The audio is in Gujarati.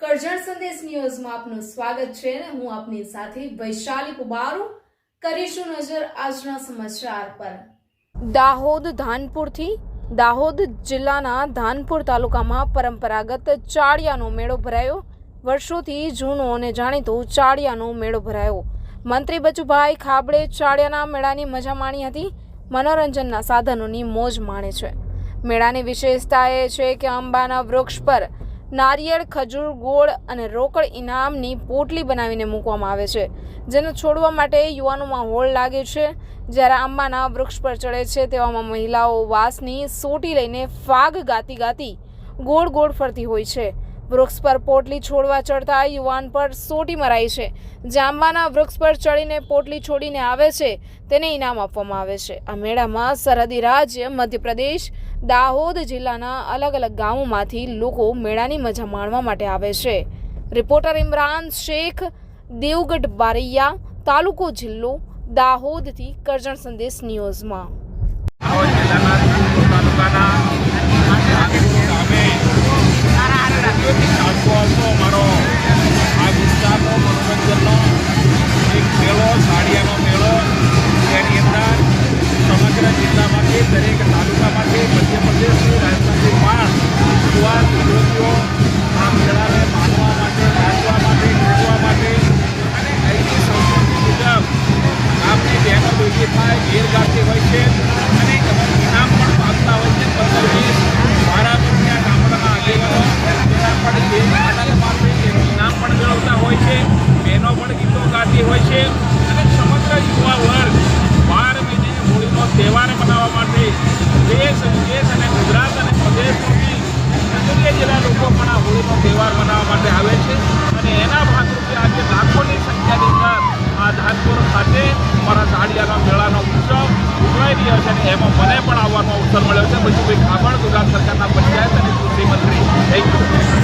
કરજણ સંદેશ ન્યૂઝમાં આપનું સ્વાગત છે અને હું આપની સાથે વૈશાલી કુબારુ કરીશું નજર આજના સમાચાર પર. દાહોદ ધાનપુરથી દાહોદ જિલ્લાના ધાનપુર તાલુકામાં પરંપરાગત ચાળિયાનો મેળો ભરાયો. વર્ષોથી જૂનો અને જાણીતો ચાળિયાનો મેળો ભરાયો. મંત્રી બચુભાઈ ખાબડે ચાળિયાના મેળાની મજા માણી હતી. મનોરંજનના સાધનોની મોજ માણે છે. મેળાની વિશેષતા એ છે કે અંબાના વૃક્ષ પર નારિયેળ, ખજૂર, ગોળ અને રોકડ ઇનામની પોટલી બનાવીને મૂકવામાં આવે છે, જેને છોડવા માટે યુવાનોમાં હોળ લાગે છે. જ્યારે આંબાના વૃક્ષ પર ચડે છે, તેવામાં મહિલાઓ વાંસની સોટી લઈને ફાગ ગાતી ગાતી ગોળ ગોળ ફરતી હોય છે. વૃક્ષ પર પોટલી છોડવા ચડતા યુવાન પર સોટી મરાય છે. જાંબાના વૃક્ષ પર ચડીને પોટલી છોડીને આવે છે, તેને ઇનામ આપવામાં આવે છે. આ મેળામાં સરહદી રાજ્ય, મધ્યપ્રદેશ દાહોદ જિલ્લાના અલગ અલગ ગામોમાંથી લોકો મેળાની મજા માણવા માટે આવે છે. રિપોર્ટર ઇમરાન શેખ, દેવગઢ બારૈયા તાલુકો જિલ્લો દાહોદથી કરજણ સંદેશ ન્યૂઝમાં. જિલ્લામાંથી દરેક તાલુકામાંથી મધ્યપ્રદેશથી રાજધાની પણ યુવા વિદ્યાર્થીઓ આ મેળાને માણવા માટે, નાચવા માટે ખેડવા માટે અને અહીંની સંસ્કૃતિ મુજબ આપણી બહેનો ભેગી થાય, ગીર ગાતી હોય છે. અમારા સાડિયાના મેળાનો ઉત્સવ ઉજવાઈ રહ્યો છે અને એમાં મને પણ આવવાનો અવસર મળ્યો છે. પછી ભાઈ ખાબડ ગુજરાત સરકારના પંચાયત અને કૃષિ મંત્રી. Thank you